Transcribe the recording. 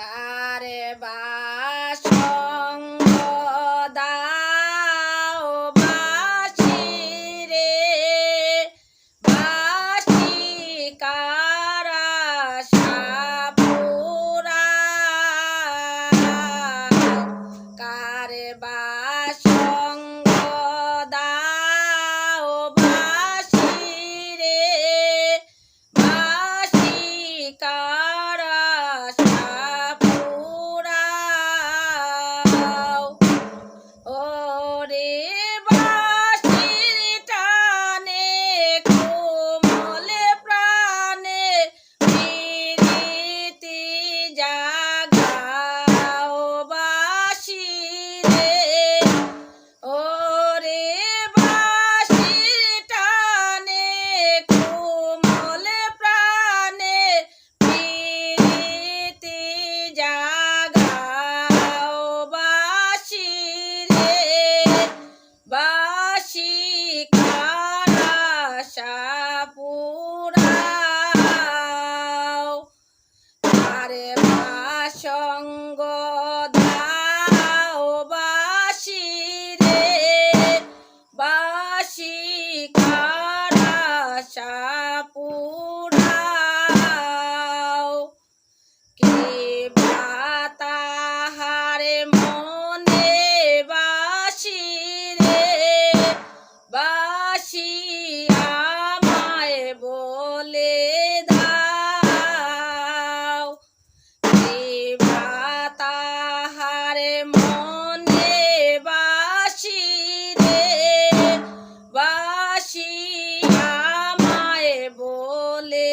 Kare ba. আসিয়া মায় বলে দাও। তাহারে মনে বাসি রে বাসিয়া মায় বলে